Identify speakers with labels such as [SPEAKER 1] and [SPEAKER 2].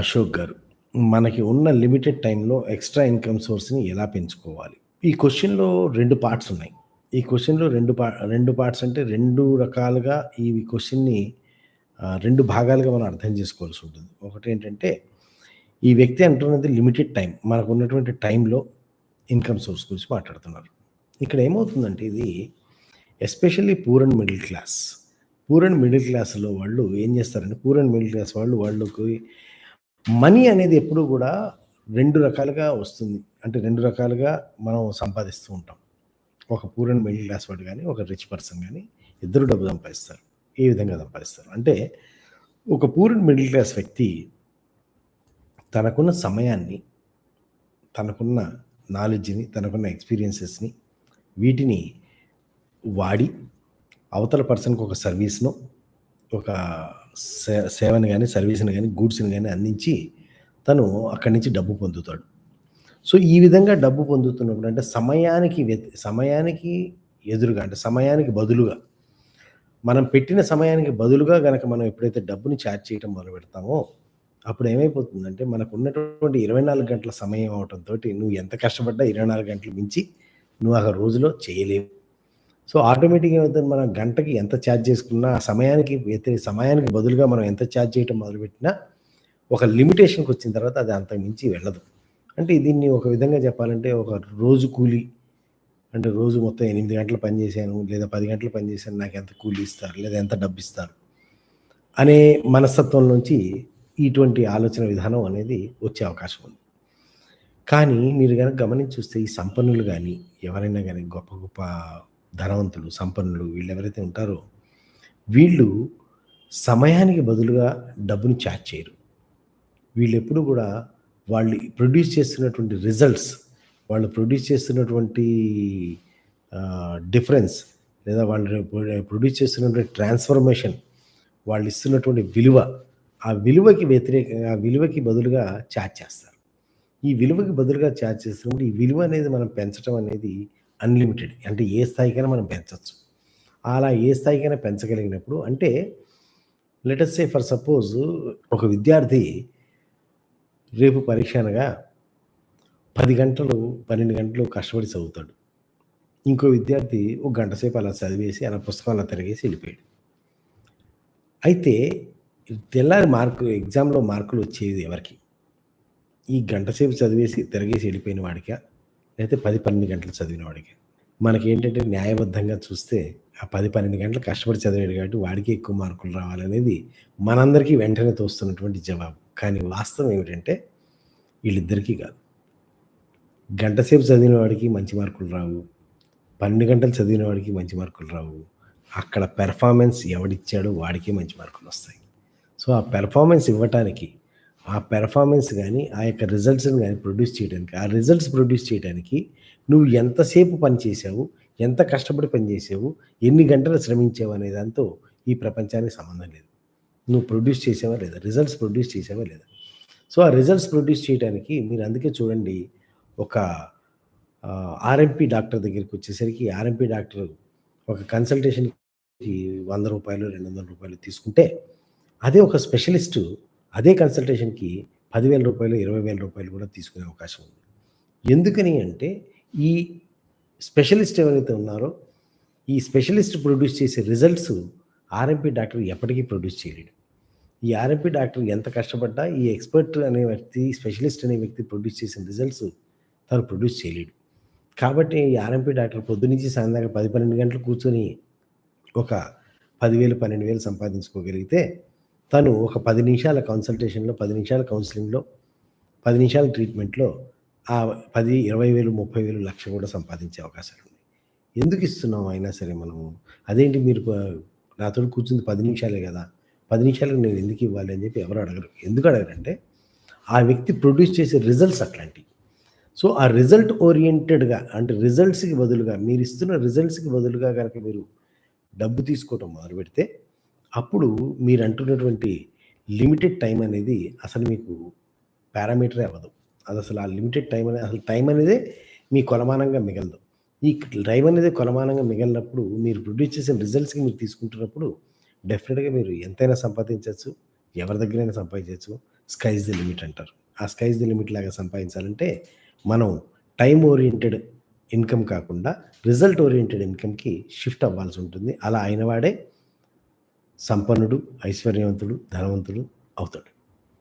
[SPEAKER 1] అశోక్ గారు మనకి ఉన్న లిమిటెడ్ టైంలో ఎక్స్ట్రా ఇన్కమ్ సోర్స్ని ఎలా పెంచుకోవాలి? ఈ క్వశ్చన్లో రెండు పార్ట్స్ ఉన్నాయి. ఈ క్వశ్చన్లో రెండు పా రెండు పార్ట్స్ అంటే రెండు రకాలుగా ఈ క్వశ్చన్ని రెండు భాగాలుగా మనం అర్థం చేసుకోవాల్సి ఉంటుంది. ఒకటి ఏంటంటే ఈ వ్యక్తి అంటున్నది లిమిటెడ్ టైం మనకు ఉన్నటువంటి టైంలో ఇన్కమ్ సోర్స్ గురించి మాట్లాడుతున్నారు. ఇక్కడ ఏమవుతుందంటే ఇది especially poor and middle class. Poor and middle క్లాస్లో వాళ్ళు ఏం చేస్తారంటే పూర్ అండ్ మిడిల్ క్లాస్ వాళ్ళు వాళ్ళకి మనీ అనేది ఎప్పుడు కూడా రెండు రకాలుగా వస్తుంది. అంటే రెండు రకాలుగా మనం సంపాదిస్తూ ఉంటాం. ఒక పూర్ అండ్ మిడిల్ క్లాస్ వాడు కానీ ఒక రిచ్ పర్సన్ కానీ ఇద్దరు డబ్బు సంపాదిస్తారు. ఏ విధంగా సంపాదిస్తారు? అంటే ఒక పూర్ అండ్ మిడిల్ క్లాస్ వ్యక్తి తనకున్న సమయాన్ని తనకున్న నాలెడ్జ్ని తనకున్న ఎక్స్పీరియన్సెస్ని వీటిని వాడి అవతల పర్సన్కి ఒక సర్వీస్ను ఒక సే సేవను కానీ సర్వీస్ని కానీ గూడ్స్ని కానీ అందించి తను అక్కడి నుంచి డబ్బు పొందుతాడు. సో ఈ విధంగా డబ్బు పొందుతున్నప్పుడు అంటే సమయానికి వ్యతి సమయానికి ఎదురుగా అంటే సమయానికి బదులుగా మనం పెట్టిన సమయానికి బదులుగా కనుక మనం ఎప్పుడైతే డబ్బుని ఛార్జ్ చేయడం మొదలు పెడతామో అప్పుడు ఏమైపోతుందంటే మనకు ఉన్నటువంటి ఇరవై నాలుగు గంటల సమయం అవటంతో నువ్వు ఎంత కష్టపడ్డా ఇరవై నాలుగు గంటలు మించి నువ్వు ఆ రోజులో చేయలేవు. సో ఆటోమేటిక్గా ఏమవుతుంది? మనం గంటకి ఎంత ఛార్జ్ చేసుకున్నా ఆ సమయానికి వ్యతిరేక సమయానికి బదులుగా మనం ఎంత ఛార్జ్ చేయటం మొదలుపెట్టినా ఒక లిమిటేషన్కి వచ్చిన తర్వాత అది అంత మించి వెళ్ళదు. అంటే దీన్ని ఒక విధంగా చెప్పాలంటే ఒక రోజు కూలి అంటే రోజు మొత్తం ఎనిమిది గంటలు పనిచేశాను లేదా పది గంటలు పనిచేశాను నాకు ఎంత కూలి ఇస్తారు లేదా ఎంత డబ్బు ఇస్తారు అనే మనస్తత్వం నుంచి ఇటువంటి ఆలోచన విధానం అనేది వచ్చే అవకాశం ఉంది. కానీ మీరు కనుక గమనించి చూస్తే ఈ సంపన్నులు కానీ ఎవరైనా కానీ గొప్ప గొప్ప ధనవంతులు సంపన్నులు వీళ్ళు ఎవరైతే ఉంటారో వీళ్ళు సమయానికి బదులుగా డబ్బుని ఛార్జ్ చేయరు. వీళ్ళు ఎప్పుడు కూడా వాళ్ళు ప్రొడ్యూస్ చేస్తున్నటువంటి రిజల్ట్స్ వాళ్ళు ప్రొడ్యూస్ చేస్తున్నటువంటి డిఫరెన్స్ లేదా వాళ్ళు ప్రొడ్యూస్ చేస్తున్నటువంటి ట్రాన్స్ఫర్మేషన్ వాళ్ళు ఇస్తున్నటువంటి విలువ ఆ విలువకి వ్యతిరేకంగా ఆ విలువకి బదులుగా ఛార్జ్ చేస్తారు. ఈ విలువకి బదులుగా ఛార్జ్ చేస్తున్నప్పుడు ఈ విలువ అనేది మనం పెంచడం అనేది అన్లిమిటెడ్ అంటే ఏ స్థాయికైనా మనం పెంచవచ్చు అలా ఏ స్థాయికైనా పెంచగలిగినప్పుడు అంటే లెటస్ సే ఫర్ సపోజ్ ఒక విద్యార్థి రేపు పరీక్ష అనగా పది గంటలు పన్నెండు గంటలు కష్టపడి చదువుతాడు. ఇంకో విద్యార్థి ఒక గంట సేపు అలా చదివేసి అలా పుస్తకం అలా తిరిగేసి వెళ్ళిపోయాడు. అయితే తెల్లారి మార్కు ఎగ్జామ్లో మార్కులు వచ్చేది ఎవరికి? ఈ గంట సేపు చదివేసి తిరగేసి వెళ్ళిపోయిన వాడికా? లేకపోతే పది పన్నెండు గంటలు చదివిన వాడికి మనకి ఏంటంటే న్యాయబద్ధంగా చూస్తే ఆ పది పన్నెండు గంటలు కష్టపడి చదివాడు కాబట్టి వాడికి ఎక్కువ మార్కులు రావాలనేది మనందరికీ వెంటనే తోస్తున్నటువంటి జవాబు. కానీ వాస్తవం ఏమిటంటే వీళ్ళిద్దరికీ కాదు. గంటసేపు చదివిన వాడికి మంచి మార్కులు రావు. పన్నెండు గంటలు చదివిన వాడికి మంచి మార్కులు రావు. అక్కడ పెర్ఫార్మెన్స్ ఎవడిచ్చాడో వాడికే మంచి మార్కులు వస్తాయి సో ఆ పెర్ఫార్మెన్స్ ఇవ్వటానికి ఆ పెర్ఫార్మెన్స్ కానీ ఆ యొక్క రిజల్ట్స్ని కానీ ప్రొడ్యూస్ చేయడానికి ఆ రిజల్ట్స్ ప్రొడ్యూస్ చేయడానికి నువ్వు ఎంతసేపు పని చేసావు ఎంత కష్టపడి పని చేసావు ఎన్ని గంటలు శ్రమించావు అనే దాంతో ఈ ప్రపంచానికి సంబంధం లేదు. నువ్వు ప్రొడ్యూస్ చేసావా లేదా? రిజల్ట్స్ ప్రొడ్యూస్ చేసావా లేదా? సో ఆ రిజల్ట్స్ ప్రొడ్యూస్ చేయడానికి మీరు అందుకే చూడండి ఒక ఆర్ఎంపీ డాక్టర్ దగ్గరికి వచ్చేసరికి ఆర్ఎంపీ డాక్టర్ ఒక కన్సల్టేషన్కి వంద రూపాయలు రెండు వందల రూపాయలు తీసుకుంటే అదే ఒక స్పెషలిస్టు అదే కన్సల్టేషన్కి పదివేల రూపాయలు ఇరవై వేల రూపాయలు కూడా తీసుకునే అవకాశం ఉంది. ఎందుకని అంటే ఈ స్పెషలిస్ట్ ఎవరైతే ఉన్నారో ఈ స్పెషలిస్ట్ ప్రొడ్యూస్ చేసే రిజల్ట్స్ ఆర్ఎంపీ డాక్టర్ ఎప్పటికీ ప్రొడ్యూస్ చేయలేడు. ఈ ఆర్ఎంపీ డాక్టర్ ఎంత కష్టపడ్డా ఈ ఎక్స్పర్ట్ అనే వ్యక్తి స్పెషలిస్ట్ అనే వ్యక్తి ప్రొడ్యూస్ చేసిన రిజల్ట్స్ తను ప్రొడ్యూస్ చేయలేడు. కాబట్టి ఈ ఆర్ఎంపీ డాక్టర్ పొద్దునుంచి సాయంత్రం పది పన్నెండు గంటలు కూర్చొని ఒక పదివేలు పన్నెండు వేలు సంపాదించుకోగలిగితే తను ఒక పది నిమిషాల కన్సల్టేషన్లో పది నిమిషాల కౌన్సిలింగ్లో పది నిమిషాల ట్రీట్మెంట్లో ఆ పది ఇరవై వేలు ముప్పై వేలు లక్ష కూడా సంపాదించే అవకాశాలు ఉన్నాయి. ఎందుకు ఇస్తున్నాం అయినా సరే మనము? అదేంటి మీరు నాతో కూర్చుంది పది నిమిషాలే కదా పది నిమిషాలకు నేను ఎందుకు ఇవ్వాలి అని చెప్పి ఎవరు అడగరు. ఎందుకు అడగరంటే ఆ వ్యక్తి ప్రొడ్యూస్ చేసే రిజల్ట్స్ అట్లాంటివి సో ఆ రిజల్ట్ ఓరియంటెడ్గా అంటే రిజల్ట్స్కి బదులుగా మీరు ఇస్తున్న రిజల్ట్స్కి బదులుగా కనుక మీరు డబ్బు తీసుకోవటం మొదలు పెడితే అప్పుడు మీరు అంటున్నటువంటి లిమిటెడ్ టైం అనేది అసలు మీకు పారామీటరే అవ్వదు. అది అసలు ఆ లిమిటెడ్ టైం అనేది అసలు టైం అనేది మీ కొలమానంగా మిగలదు. ఈ టైం అనేది కొలమానంగా మిగిలినప్పుడు మీరు ప్రొడ్యూస్ చేసిన రిజల్ట్స్కి మీరు తీసుకుంటున్నప్పుడు డెఫినెట్గా మీరు ఎంతైనా సంపాదించవచ్చు ఎవరి దగ్గరైనా సంపాదించవచ్చు. స్కైజ్ ది లిమిట్ అంటారు. ఆ స్కైజ్ ది లిమిట్ లాగా సంపాదించాలంటే మనం టైం ఓరియంటెడ్ ఇన్కమ్ కాకుండా రిజల్ట్ ఓరియంటెడ్ ఇన్కమ్కి షిఫ్ట్ అవ్వాల్సి ఉంటుంది. అలా అయినవాడే సంపన్నుడు ఐశ్వర్యవంతుడు ధనవంతుడు అవుతాడు.